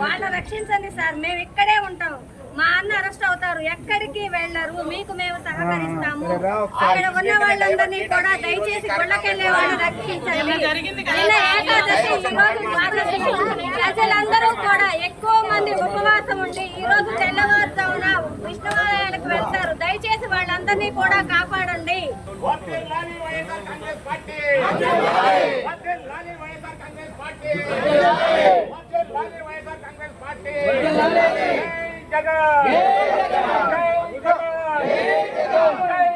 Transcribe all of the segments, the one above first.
వాళ్ళ రక్షించండి సార్. మేము ఇక్కడే ఉంటాం. మా అన్న అరెస్ట్ అవుతారు. ఎక్కడికి వెళ్ళరు. మీకు మేము సహకరిస్తాము. అక్కడ ఉన్న వాళ్ళందరినీ కూడా దయచేసి గుళ్ళకెళ్ళే వాళ్ళు రక్షించండి నిన్న ఏకాదశి ఈ రోజు ద్వాదశి ప్రజలందరూ కూడా ఎక్కువ మంది ఉపవాసం ఉండి ఈ రోజు తెల్లవారుజామున విష్ణువాలయాలకు వెళ్తారు. దయచేసి వాళ్ళందరినీ కూడా కాపాడండి. వర్ధిల్లాలి వైఎస్ఆర్ కాంగ్రెస్ పార్టీ వర్ధిల్లాలి వైఎస్ఆర్ కాంగ్రెస్ పార్టీ వర్ధిల్లాలి వైఎస్ఆర్ కాంగ్రెస్ పార్టీ జై జగన్! జై జగన్! జై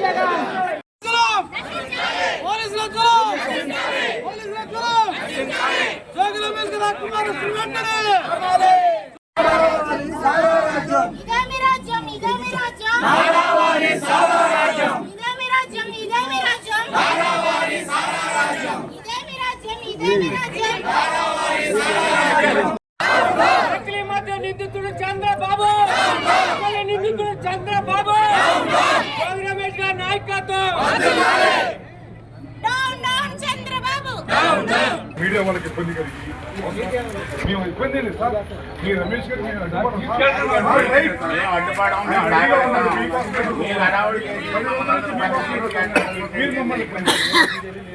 జగన్ పోలీసుల జ్వరం పోలీసుల జ్వరం జోగుల మీద కుమార్ వెంటనే నిందితుడు చంద్రబాబు! నిందితుడు చంద్రబాబు! రమేష్ గారి నాయకత్వం! మీడియా వాళ్ళకి ఇబ్బంది కలిగి మేము ఇబ్బంది లేదు సార్ మీ రమేష్ గారు మేము అడ్డుపడం సార్. రైట్. మేము అడ్డుపడం మేము భయపడతాం మీరు హడావుడి చేసి మీరు మమ్మల్ని ఇబ్బంది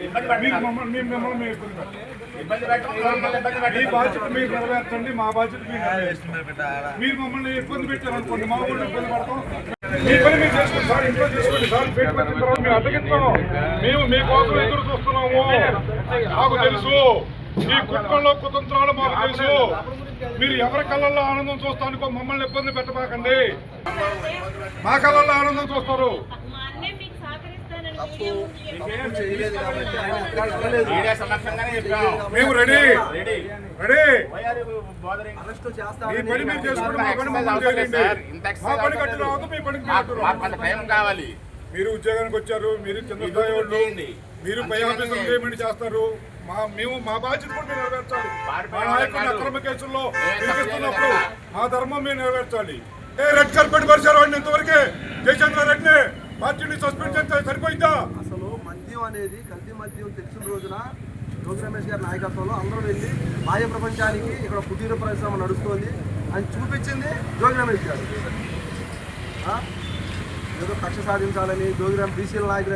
ఇబ్బంది మీరు పెట్టండి మమ్మల్ని మేము మిమ్మల్ని మేము ఇబ్బంది పెట్టాం. ఇబ్బంది పెట్టండి మమ్మల్ని ఇబ్బంది మీ పెట్టండి బాధ్యత మీరు నెరవేర్చండి మా బాధ్యత మీరు నెరవేర్చండి. మీరు మమ్మల్ని ఇబ్బంది పెట్టారు అనుకోండి మా ఊళ్ళో ఇబ్బంది పడతాం మీ పని మీరు చేసుకోండి సార్ ఇంట్లో చేసుకోండి సార్ పేరు పెట్టిన తర్వాత మేము అడ్డగిస్తాం మేము మీకోసం ఎదురు చూస్తున్నాము. మాకు తెలుసు. ఈ కుటుంబంలో కుతంత్రాలు మాకు తెలుసు. మీరు ఎవరి కళ్ళల్లో ఆనందం చూస్తానికో మమ్మల్ని ఇబ్బంది పెట్టబాకండి. మా కళ్ళల్లో ఆనందం చూస్తారు. మీడియా సమక్షంగానే చెప్పాం. మేము రెడీ. రెడీ. మీరు కావాలి. ఉద్యోగానికి వచ్చారు మీరు వాళ్ళు చేయండి. మీరు పై ఆఫీసులు పేమెంట్ చేస్తారు. మా మేము మా బాధ్యత కూడా నెరవేర్చాలి. మా నాయకుడిని అక్రమ కేసుల్లో తప్పు చేయలేదు మా ధర్మం మేము నెరవేర్చాలి. ఏ రెడ్ కార్పెట్ పరిచారు వాడిని ఇంతవరకే జయచంద్ర రెడ్డిని పార్టీని సస్పెండ్ అసలు మద్యం అనేది కల్తీ మద్యం తెలిసిన రోజున జోగి రమేష్ గారి నాయకత్వంలో అందరూ వెళ్ళి బాహ్య ప్రపంచానికి ఇక్కడ కుటీర పరిశ్రమ నడుస్తోంది అని చూపించింది జోగి రమేష్ గారు ఆ? ఏదో కక్ష సాధించాలని జోగి రమేష్ బీసీల నాయకులు